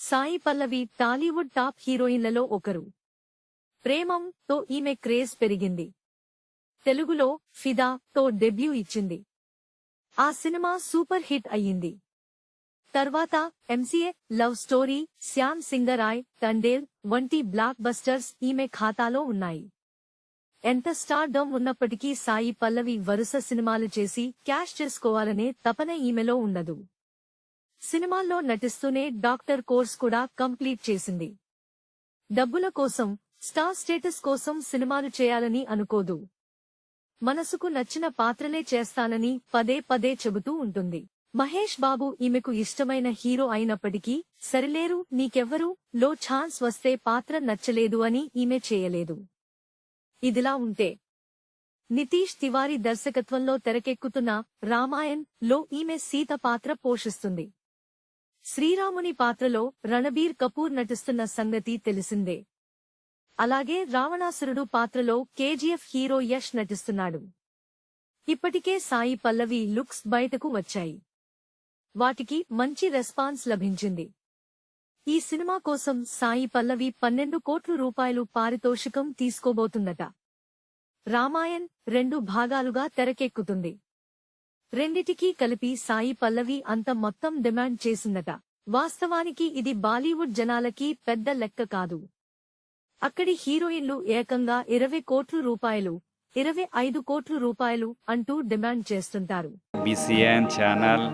Sai Pallavi Tollywood top హీరోయిన్లలో ఒకరు. ప్రేమం తో ఈమె క్రేజ్ పెరిగింది. తెలుగులో ఫిదా తో డెబ్యూ ఇచ్చింది. ఆ సినిమా సూపర్ హిట్ అయ్యింది. తర్వాత MCA love story Shyam Singharoy Thandel వంటి బ్లాక్ బస్టర్స్ ఈమె ఖాతాలో ఉన్నాయి. ఎంత స్టార్డమ్ ఉన్నప్పటికీ సాయి పల్లవి వరుస సినిమాలు చేసి క్యాష్ చేసుకోవాలనే తపన ఈమెలో ఉండదు. సినిమాల్లో నటిస్తూనే డాక్టర్ కోర్స్ కూడా కంప్లీట్ చేసింది. డబ్బుల కోసం స్టార్ స్టేటస్ కోసం సినిమాలు చేయాలని అనుకోదు. మనసుకు నచ్చిన పాత్రలే చేస్తానని పదే పదే చెబుతూ ఉంటుంది. మహేష్ బాబు ఈమెకు ఇష్టమైన హీరో అయినప్పటికీ సరిలేరు నీకెవ్వరు లో ఛాన్స్ వస్తే పాత్ర నచ్చలేదు అని ఈమె చేయలేదు. ఇదిలా ఉంటే. నితీష్ తివారీ దర్శకత్వంలో తెరకెక్కుతున్న రామాయణ్లో ఈమె సీత పాత్ర పోషిస్తుంది. శ్రీరాముని పాత్రలో రణబీర్ కపూర్ నటిస్తున్న సంగతి తెలిసిందే. అలాగే రావణాసురుడు పాత్రలో కేజీఎఫ్ హీరో యష్ నటిస్తున్నాడు. ఇప్పటికే సాయి పల్లవి లుక్స్ బయటకు వచ్చాయి. వాటికి మంచి రెస్పాన్స్ లభించింది. ఈ సినిమా కోసం సాయి పల్లవి పన్నెండు కోట్ల రూపాయలు పారితోషికం తీసుకోబోతుందట. రామాయణ్ రెండు భాగాలుగా తెరకెక్కుతుంది. రెండిటికీ కలిపి సాయి పల్లవి అంత మొత్తం డిమాండ్ చేసిందట వాస్తవానికి ఇది బాలీవుడ్ జనాలకి పెద్ద లెక్క కాదు అక్కడి హీరోయిన్లు ఏకంగా ఇరవై కోట్ల రూపాయలు ఇరవై ఐదు కోట్ల రూపాయలు అంటూ డిమాండ్ చేస్తుంటారు బీసీఎన్ ఛానల్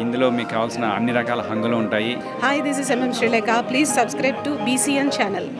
ఇందులో మీకు కావాల్సిన అన్ని రకాల హంగులు ఉంటాయి Hi, this is MM Sri Lanka. Please subscribe to BCN channel.